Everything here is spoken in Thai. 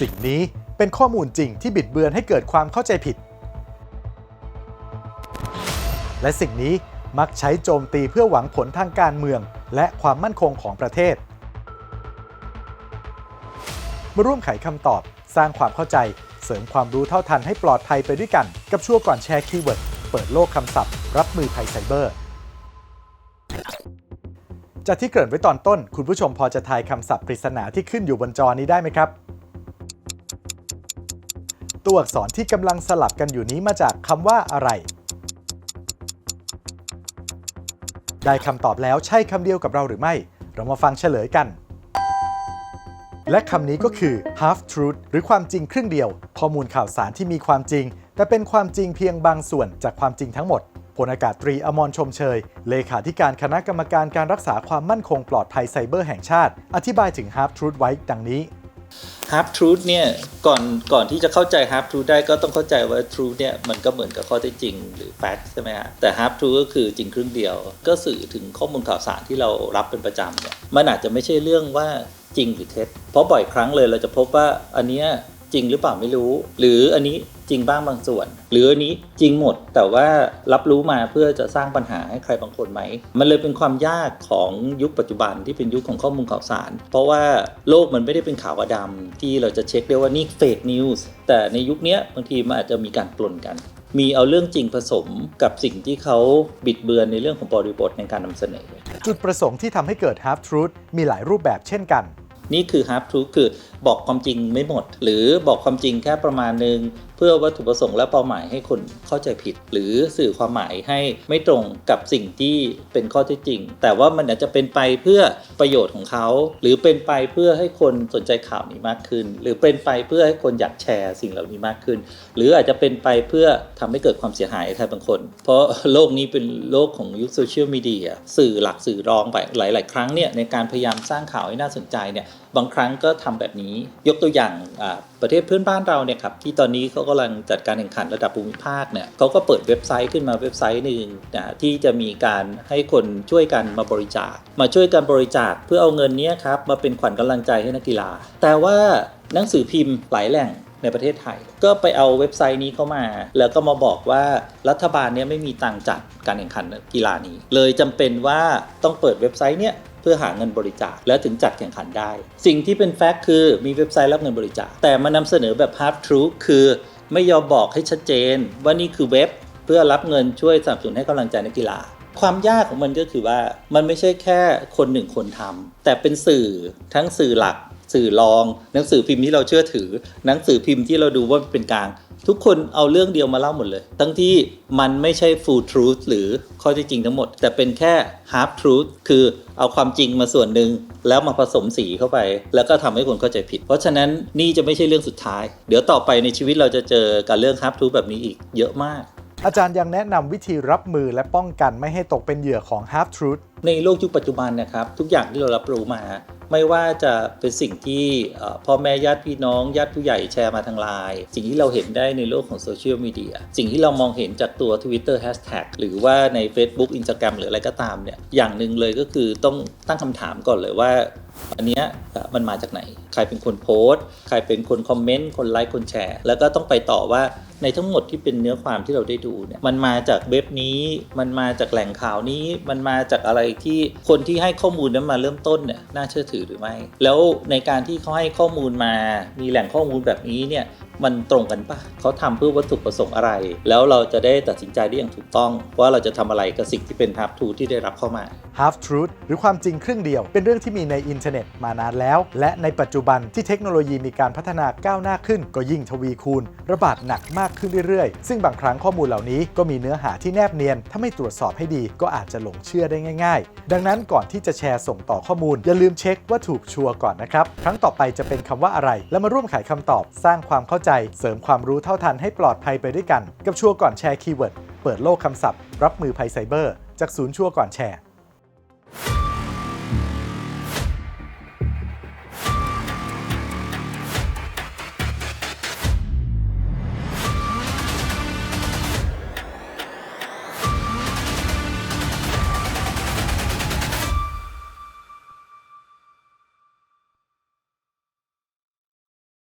สิ่งนี้เป็นข้อมูลจริงที่บิดเบือนให้เกิดความเข้าใจผิด และสิ่งนี้มักใช้โจมตีเพื่อหวังผลทางการเมือง และความมั่นคงของประเทศ มาร่วมไขคำตอบ สร้างความเข้าใจ เสริมความรู้เท่าทันให้ปลอดภัยไปด้วยกัน กับชั่วก่อนแชร์คีย์เวิร์ด เปิดโลกคำศัพท์ รับมือภัยไซเบอร์ จากที่เกริ่นไว้ตอนต้น คุณผู้ชมพอจะทายคำศัพท์ปริศนาที่ขึ้นอยู่บนจอนี้ได้ไหมครับ ตัวอักษรที่กำลังสลับกันอยู่นี้มาจากคำว่าอะไร ได้คำตอบแล้วใช่คำเดียวกับเราหรือไม่ เรามาฟังเฉลยกัน และคำนี้ก็คือ half truth หรือความจริงครึ่งเดียว ข้อมูลข่าวสารที่มีความจริง แต่เป็นความจริงเพียงบางส่วนจากความจริงทั้งหมดพลอากาศตรีอมรชมเชย เลขาธิการคณะกรรมการการรักษาความมั่นคงปลอดภัยไซเบอร์แห่งชาติ อธิบายถึง half truth ไว้ดังนี้ ฮาร์ปทรูดเนี่ยก่อนก่อนที่จะเข้าใจฮาร์ปทรูดได้ก็ต้องเข้าใจว่าทรูดเนี่ยมันก็เหมือนกับข้อเท็จจริงหรือแฟกต์ใช่ไหมฮะแต่ฮาร์ปทรูดก็คือจริงครึ่งเดียว ก็สื่อถึงข้อมูลข่าวสารที่เรารับเป็นประจำเนี่ยมันอาจจะไม่ใช่เรื่องว่าจริงหรือเท็จ เพราะบ่อยครั้งเลยเราจะพบว่าอันเนี้ยจริงหรือเปล่าไม่รู้ หรืออันนี้ จริงบ้างบางส่วน หรืออันนี้จริงหมดแต่ว่ารับรู้มาเพื่อจะสร้างปัญหาให้ใครบางคนไหม มันเลยเป็นความยากของยุคปัจจุบันที่เป็นยุคของข้อมูลข่าวสาร เพราะว่าโลกมันไม่ได้เป็นขาวกับดำที่เราจะเช็คได้ว่านี่เฟกนิวส์แต่ในยุคเนี้ยบางทีมันอาจจะมีการปนกันมีเอาเรื่องจริงผสมกับสิ่งที่เขาบิดเบือนในเรื่องของบริบทในการนำเสนอ จุดประสงค์ที่ทำให้เกิด half truth มีหลายรูปแบบเช่นกัน นี่คือ half truth คือ บอกความจริงไม่หมด หรือบอกความจริงแค่ประมาณหนึ่งเพื่อวัตถุประสงค์และเป้าหมายให้คนเข้าใจผิด หรือสื่อความหมายให้ไม่ตรงกับสิ่งที่เป็นข้อเท็จจริง แต่ว่ามันอาจจะเป็นไปเพื่อประโยชน์ของเขา หรือเป็นไปเพื่อให้คนสนใจข่าวนี้มากขึ้น หรือเป็นไปเพื่อให้คนอยากแชร์สิ่งเหล่านี้มากขึ้น หรืออาจจะเป็นไปเพื่อทำให้เกิดความเสียหายใครบางคน เพราะโลกนี้เป็นโลกของยุคโซเชียลมีเดียสื่อหลักสื่อรองไปหลาย ๆ ครั้งเนี่ยในการพยายามสร้างข่าวให้น่าสนใจเนี่ยบางครั้งก็ทำแบบนี้ยกตัวอย่างประเทศเพื่อนบ้านเราเนี่ยครับที่ตอนนี้เขากำลังจัดการแข่งขันระดับภูมิภาคเนี่ยเขาก็เปิดเว็บไซต์ขึ้นมาเว็บไซต์หนึ่งนะที่จะมีการให้คนช่วยกันมาบริจาค มาช่วยกันบริจาคเพื่อเอาเงินนี้ครับมาเป็นขวัญกำลังใจให้นักกีฬา แต่ว่าหนังสือพิมพ์หลายแหล่งในประเทศไทย ก็ไปเอาเว็บไซต์นี้เข้ามา แล้วก็มาบอกว่ารัฐบาลเนี้ยไม่มีตังจัดการแข่งขันกีฬานี้ เลยจำเป็นว่าต้องเปิดเว็บไซต์เนี้ย พื่อหาเงินบริจาค แล้วถึงจัดแข่งขันได้ สิ่งที่เป็นแฟกต์คือมีเว็บไซต์รับเงินบริจาค แต่มานำเสนอแบบ half truth คือ ไม่ยอมบอกให้ชัดเจน ว่านี่คือเว็บเพื่อรับเงินช่วยสนับสนุนให้กำลังใจนักกีฬาความยากของมันก็คือว่ามันไม่ใช่แค่คนหนึ่งคนทำแต่เป็นสื่อทั้งสื่อหลัก สื่อรอง หนังสือพิมพ์ที่เราเชื่อถือ หนังสือพิมพ์ที่เราดูว่าเป็นกลาง ทุกคนเอาเรื่องเดียวมาเล่าหมดเลย ทั้งที่มันไม่ใช่ full truth หรือข้อเท็จจริงทั้งหมด แต่เป็นแค่ half truth คือเอาความจริงมาส่วนหนึ่งแล้วมาผสมสีเข้าไป แล้วก็ทำให้คนเข้าใจผิด เพราะฉะนั้นนี่จะไม่ใช่เรื่องสุดท้าย เดี๋ยวต่อไปในชีวิตเราจะเจอกับเรื่อง half truth แบบนี้อีกเยอะมาก อาจารย์ยังแนะนำวิธีรับมือและป้องกันไม่ให้ตกเป็นเหยื่อของ half truth ในโลกยุคปัจจุบันนะครับทุกอย่างที่เรารับรู้มา ไม่ว่าจะเป็นสิ่งที่พ่อแม่ญาติพี่น้องญาติผู้ใหญ่แชร์มาทางไลน์สิ่งที่เราเห็นได้ในโลกของโซเชียลมีเดียสิ่งที่เรามองเห็นจากตัว Twitter Hashtag หรือว่าใน Facebook Instagram หรืออะไรก็ตามเนี่ยอย่างหนึ่งเลยก็คือต้องตั้งคำถามก่อนเลยว่า อันเนี้ยมันมาจากไหน ใครเป็นคนโพสต์ ใครเป็นคนคอมเมนต์ คนไลค์ คนแชร์ แล้วก็ต้องไปต่อว่าในทั้งหมดที่เป็นเนื้อความที่เราได้ดูเนี่ย มันมาจากเว็บนี้ มันมาจากแหล่งข่าวนี้ มันมาจากอะไรที่คนที่ให้ข้อมูลนั้นมาเริ่มต้นเนี่ย น่าเชื่อถือหรือไม่ แล้วในการที่เขาให้ข้อมูลมา มีแหล่งข้อมูลแบบนี้เนี่ย มันตรงกันปะเขาทำเพื่อวัตถุประสงค์อะไร แล้วเราจะได้ตัดสินใจได้อย่างถูกต้อง ว่าเราจะทำอะไรกับสิ่งที่เป็นทับทูที่ได้รับเข้ามา half truth หรือความจริงครึ่งเดียว เป็นเรื่องที่มีในอินเทอร์เน็ตมานานแล้ว และในปัจจุบันที่เทคโนโลยีมีการพัฒนาก้าวหน้าขึ้น ก็ยิ่งทวีคูณ ระบาดหนักมากขึ้นเรื่อยๆ ซึ่งบางครั้งข้อมูลเหล่านี้ก็มีเนื้อหาที่แนบเนียน ถ้าไม่ตรวจสอบให้ดี ก็อาจจะหลงเชื่อได้ง่าย ๆ ดังนั้นก่อนที่จะแชร์ส่งต่อข้อมูล อย่าลืมเช็คว่าถูกชัวร์ก่อนนะครับ ครั้งต่อไปจะเป็นคำว่าอะไร แล้วมาร่วมไขคำตอบสร้างความเข้าใจ เสริมความรู้เท่าทันให้ปลอดภัยไปด้วยกัน กับชัวร์ก่อนแชร์คีย์เวิร์ด เปิดโลกคำศัพท์ รับมือภัยไซเบอร์ จากศูนย์ชัวร์ก่อนแชร์